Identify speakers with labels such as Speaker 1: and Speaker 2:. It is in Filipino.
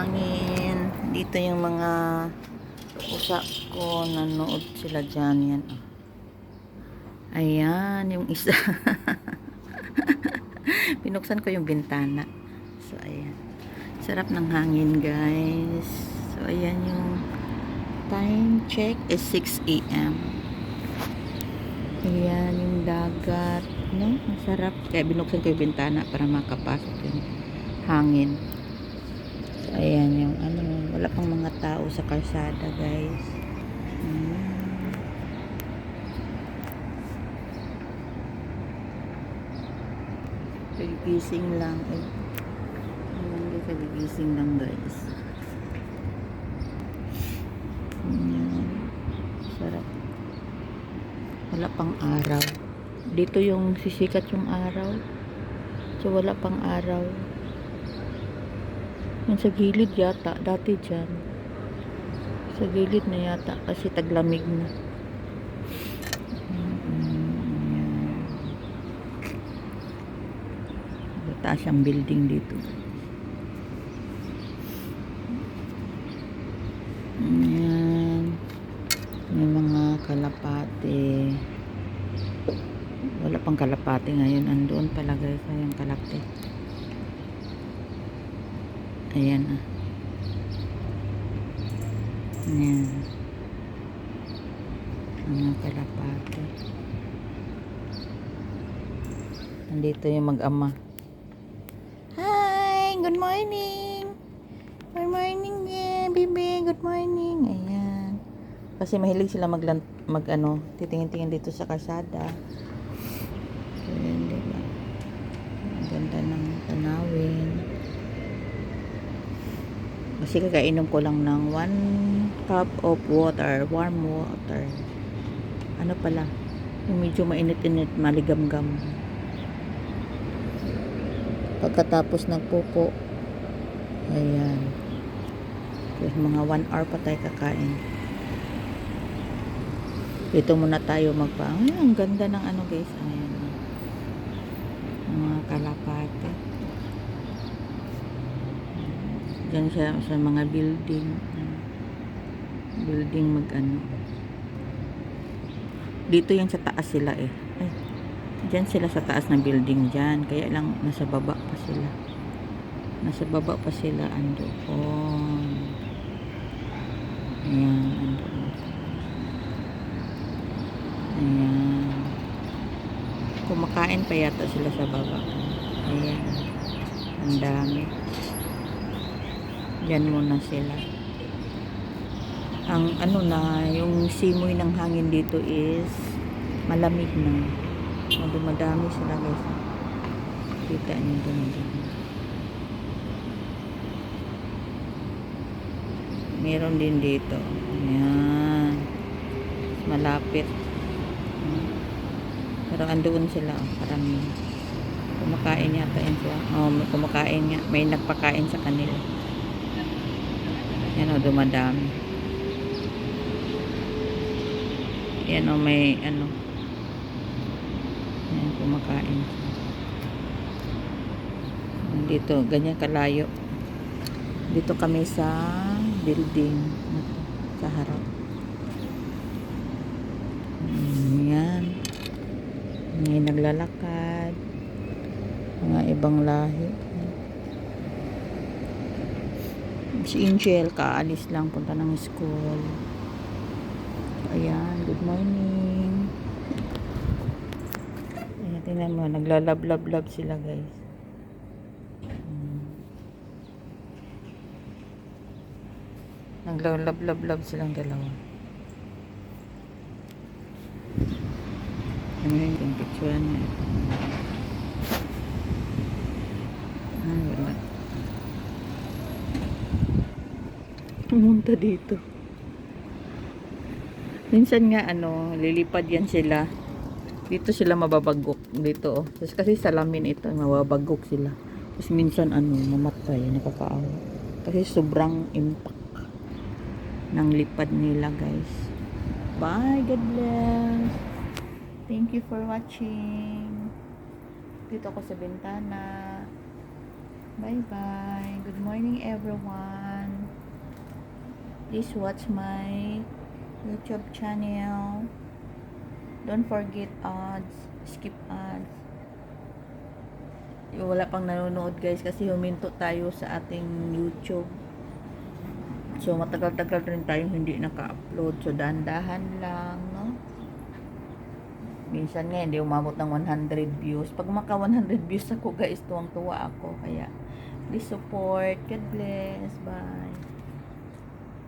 Speaker 1: hangin. Dito yung mga usa ko nanood sila dyan. Yan. oh. Ayan, yung isa. Pinuksan ko yung bintana. So, ayan. Sarap ng hangin, guys. So, ayan yung time check is 6 a.m. Ayan yung dagat. No? Masarap. Kaya binuksan ko yung bintana para makapasok yung hangin. Ayan yung ano. Wala pang mga tao sa kalsada, guys. Ayan. Kagigising lang. Eh. Ayan, kagigising lang, guys. Ayan. Sarap. Wala pang araw. Dito yung sisikat yung araw. So, wala pang araw. Yan sa gilid yata. Dati dyan. Sa gilid na yata. Kasi taglamig na. Mm, Mataas ang building dito. Ayan. May mga kalapate. Wala pang kalapate ngayon. Andoon pala guys. Ayan kalapate. Ayan ah. Ayan. Mga kalapate. Nandito yung mag-ama. Hi! Good morning! Good morning, yeah, baby. Good morning. Ayan. Kasi mahilig sila mag, mag titingin-tingin dito sa kalsada. Ayan, diba? Ang ganda ng tanawin. Kasi kakainom ko lang ng one cup of water, warm water. Ano pala? Yung medyo mainit-init, maligamgam. Pagkatapos nagpupo, ayan. Tapos mga 1 hour pa tayo kakain. Dito muna tayo magpa... Ay, ang ganda ng ano guys. Ayan. Mga kalapate. Diyan siya sa mga building. Building mag ano. Dito yan sa taas sila eh. Ay, Diyan sila sa taas ng building dyan. Kaya lang nasa baba pa sila. Nasa baba pa sila. Andoon. Ayan. Andoon. Ayan. Kumakain pa yata sila sa baba. Ayan. Ang dami. Diyan muna sila. Ang ano na, yung simoy ng hangin dito is malamig na. O, dumadami sila guys. Kita niyo dumadami. Meron din dito. Ayan. Malapit. Pero andoon sila. oh, Parami. Kumakain yata yan sila. Oh, kumakain nga. May nagpakain sa kanila. Yan o, dumadami. Yan o, may ano. Yan, kumakain. Dito, ganyan kalayo. Dito kami sa building sa harap. Mm, Yan. May naglalakad. Mga ibang lahi. Si Angel, kaalis lang, punta ng school. Ayan, good morning. Ayan, tingnan mo, naglalab-lab-lab sila guys. Mm. Naglalab-lab-lab silang dalawa. Ano yun, yung picture niya. Ah, wala. Pumunta dito. Minsan nga ano, lilipad yan sila. Dito sila mababagok. Dito oh. Tapos kasi salamin ito, mababagok sila. Tapos minsan ano, mamatay, nakakaawa. Kasi sobrang impact ng lipad nila guys. Bye, God bless. Thank you for watching. Dito ako sa bintana. Bye-bye. Good morning everyone. Please watch my YouTube channel. Don't forget ads. Skip ads. Yung Wala pang nanonood guys kasi huminto tayo sa ating YouTube. So matagal-tagal rin tayong hindi naka-upload. So dahan-dahan lang, no? Minsan nga hindi umabot ng 100 views. Pag maka 100 views ako guys, tuwang-tuwa ako. Kaya please support. God bless. Bye.